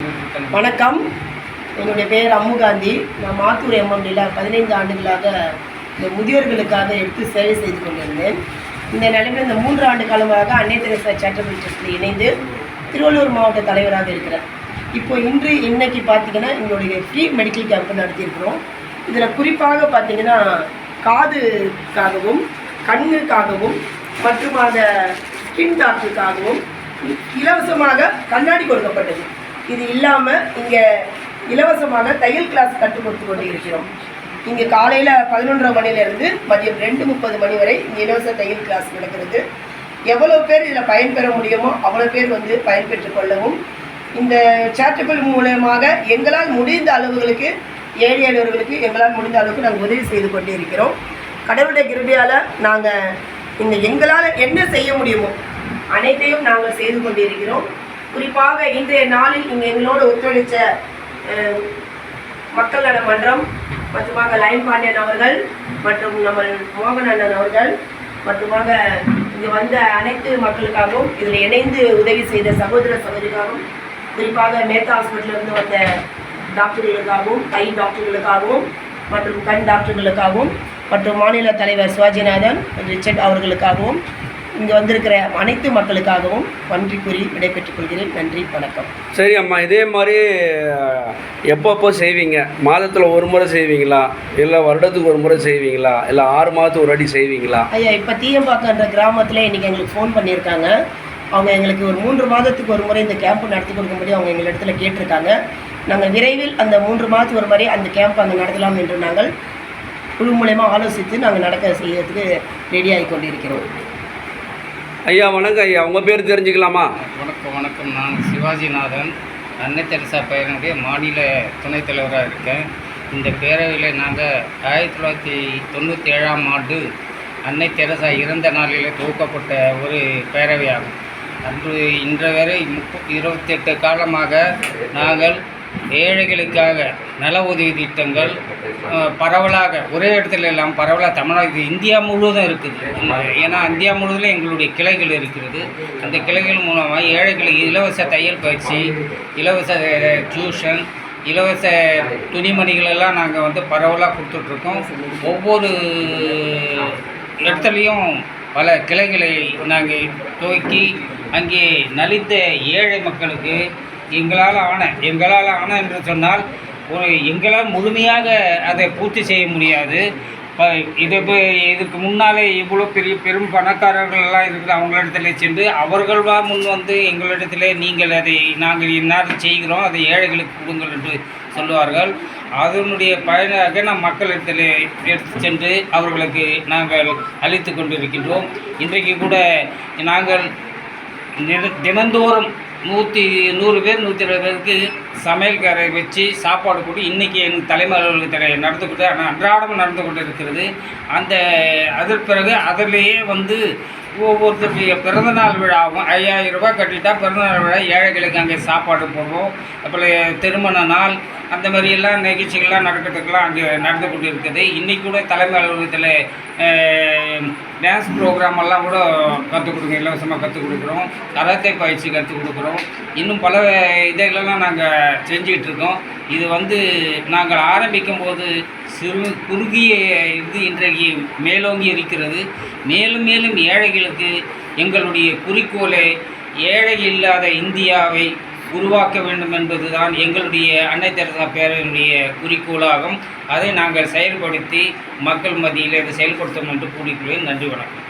வணக்கம். என்னுடைய பெயர் அம்மு காந்தி. நான் மாத்தூர் எம்எம்டியில் பதினைந்து ஆண்டுகளாக இந்த முதியோர்களுக்காக எடுத்து சேவை செய்து கொண்டிருந்தேன். இந்த நிலையில் இந்த மூன்று ஆண்டு காலமாக அன்னை தெரசா சேரிட்டபிள் ட்ரஸ்டில் இணைந்து திருவள்ளூர் மாவட்ட தலைவராக இருக்கிறேன். இப்போ இன்று இன்னைக்கு பார்த்தீங்கன்னா எங்களுடைய ஃப்ரீ மெடிக்கல் கேம்ப் நடத்தியிருக்கிறோம். இதில் குறிப்பாக பார்த்தீங்கன்னா காதுக்காகவும் கண்ணுக்காகவும் மற்றும் அந்த ஸ்கின் டாக்டருக்காகவும் இலவசமாக கண்ணாடி கொடுக்கப்பட்டது. இது இல்லாமல் இங்கே இலவசமாக தையல் கிளாஸ் கற்றுக் கொடுத்து கொண்டு இருக்கிறோம் இங்கே காலையில் பதினொன்றரை மணிலேருந்து மதியம் ரெண்டு முப்பது மணி வரை இங்கே இலவச தையல் கிளாஸ் நடக்கிறது. எவ்வளோ பேர் இதில் பயன்பெற முடியுமோ அவ்வளோ பேர் வந்து பயன்பெற்று கொள்ளவும். இந்த சேரிட்டபிள் மூலயமாக எங்களால் முடிந்த அளவுகளுக்கு ஏழை எளியவர்களுக்கு எங்களால் முடிந்த அளவுக்கு நாங்கள் உதவி செய்து கொண்டே இருக்கிறோம் கடவுளுடைய கிருபையால் நாங்கள் இந்த எங்களால் என்ன செய்ய முடியுமோ அனைத்தையும் நாங்கள் செய்து கொண்டிருக்கிறோம். குறிப்பாக இன்றைய நாளில் இங்கே எங்களோடு ஒத்துழைச்ச மக்கள் நல மன்றம் மற்றுமாக லைன் பாண்டியன் அவர்கள் மற்றும் நம்ம மோகன் அண்ணன் அவர்கள் மற்றுமாக இங்கே வந்த அனைத்து மக்களுக்காகவும் இதில் இணைந்து உதவி செய்த சகோதர சகோதரிக்காகவும் குறிப்பாக மேத்தா ஹாஸ்பிட்டலிருந்து வந்த டாக்டர்களுக்காகவும் கை டாக்டர்களுக்காகவும் மற்றும் கண் டாக்டர்களுக்காகவும் மற்றும் மாநில தலைவர் சிவாஜிநாதன் ரிச்சர்ட் அவர்களுக்காகவும் இங்கே வந்திருக்கிற அனைத்து மக்களுக்காகவும் நன்றி கூறி விடைபெற்றுக் கொள்கிறேன். நன்றி வணக்கம். சரி அம்மா இதே மாதிரி எப்பப்போ செய்வீங்க? மாதத்தில் ஒரு முறை செய்வீங்களா? இல்லை வருடத்துக்கு ஒரு முறை செய்வீங்களா? இல்லை ஆறு மாதத்துக்கு ஒரு அடி செய்வீங்களா? ஐயா இப்போ தீயம்பாக்கன்ற கிராமத்தில் இன்றைக்கி எங்களுக்கு ஃபோன் பண்ணியிருக்காங்க. அவங்க எங்களுக்கு ஒரு மூன்று மாதத்துக்கு ஒரு முறை இந்த கேம்ப் நடத்தி கொடுக்கும்படி அவங்க எங்கள் இடத்துல கேட்டிருக்காங்க. நாங்கள் விரைவில் அந்த மூன்று மாதத்துக்கு ஒரு முறை அந்த கேம்ப் அங்கே நடத்தலாம் என்று நாங்கள் குழு மூலயமா ஆலோசித்து நாங்கள் நடக்க செய்யறதுக்கு ரெடியாகி கொண்டிருக்கிறோம். ஐயா வணக்கம் ஐயா. உங்கள் பேர் தெரிஞ்சுக்கலாமா? வணக்கம் வணக்கம். நான் சிவாஜிநாதன். அன்னை தெரசா பேரனுடைய மாநில துணைத் தலைவராக இருக்கேன். இந்த பேரவையில் நாங்கள் ஆயிரத்தி தொள்ளாயிரத்தி தொண்ணூற்றி ஏழாம் ஆண்டு அன்னை தெரசா இறந்த நாளில் துவக்கப்பட்ட ஒரு பேரவையாகும். அன்று இன்று வரை முப்ப இருபத்தெட்டு காலமாக நாங்கள் ஏழைகளுக்காக நல உதவி திட்டங்கள் பரவலாக ஒரே இடத்துல எல்லாம் பரவலாக தமிழ்நாடு இந்தியா முழுவதும் இருக்குது. ஏன்னா இந்தியா முழுவதும் எங்களுடைய கிளைகள் இருக்கிறது. அந்த கிளைகள் மூலமாக ஏழைகளுக்கு இலவச தையல் பயிற்சி இலவச டியூஷன் இலவச துணிமணிகளெல்லாம் நாங்கள் வந்து பரவலாக கொடுத்துட்ருக்கோம். ஒவ்வொரு இடத்துலையும் பல கிளைகளை நாங்கள் துவக்கி அங்கே நலிந்த ஏழை மக்களுக்கு எங்களால் ஆன எங்களால் ஆன என்று சொன்னால் ஒரு எங்களால் முழுமையாக அதை பூர்த்தி செய்ய முடியாது. இப்போ இது இப்போ இதுக்கு முன்னாலே இவ்வளோ பெரிய பெரும் பணக்காரர்கள் எல்லாம் இருக்குது அவங்களிடத்துல சென்று அவர்கள்வா முன் வந்து எங்களிடத்தில் நீங்கள் அதை நாங்கள் இந்நேரம் செய்கிறோம் அதை ஏழைகளுக்கு கொடுங்கள் என்று சொல்லுவார்கள். அதனுடைய பயனாக நம் மக்களிடத்தில் எடுத்து சென்று அவர்களுக்கு நாங்கள் அளித்து கொண்டிருக்கின்றோம். இன்றைக்கு கூட நாங்கள் தின- தினந்தோறும் நூற்றி நூறு பேர் நூற்றி இருபது பேருக்கு சமையல்காரை வச்சு சாப்பாடு போட்டு இன்றைக்கி என் தலைமை அலுவலகத்தில் நடந்து கொண்டு ஆனால் அன்றாடம் நடந்து கொண்டு இருக்கிறது. அந்த அதற்கு பிறகு அதிலேயே வந்து ஒவ்வொருத்தருடைய பிறந்தநாள் விழாவும் ஐயாயிரம் ரூபாய் கட்டிட்டா பிறந்தநாள் விழா ஏழைகளுக்கு அங்கே சாப்பாடு போடுவோம். அப்புறம் திருமண நாள் அந்த மாதிரியெல்லாம் நிகழ்ச்சிகள்லாம் நடக்கிறதுக்கெல்லாம் அங்கே நடந்து கொண்டு இருக்குது இன்றைக்கி கூட தலைமை அலுவலகத்தில் டான்ஸ் ப்ரோக்ராம் எல்லாம் கூட கற்றுக் கொடுங்க இலவசமாக கற்றுக் கொடுக்குறோம். கராத்தே பயிற்சி கற்றுக் கொடுக்குறோம். இன்னும் பல இதைகளெல்லாம் நாங்கள் செஞ்சுக்கிட்டு இருக்கோம். இது வந்து நாங்கள் ஆரம்பிக்கும் போது சிறு குறுகிய இது இன்றைக்கு மேலோங்கி இருக்கிறது. மேலும் மேலும் ஏழைகளுக்கு எங்களுடைய குறிக்கோளை ஏழை இல்லாத இந்தியாவை உருவாக்க வேண்டும் என்பதுதான் எங்களுடைய அன்னை தெரசா பேரனுடைய குறிக்கோளாகும். அதை நாங்கள் செயல்படுத்தி மக்கள் மத்தியில் அதை செயல்படுத்தும் என்று கூறிக்கொள்வேன் நன்றி வணக்கம்.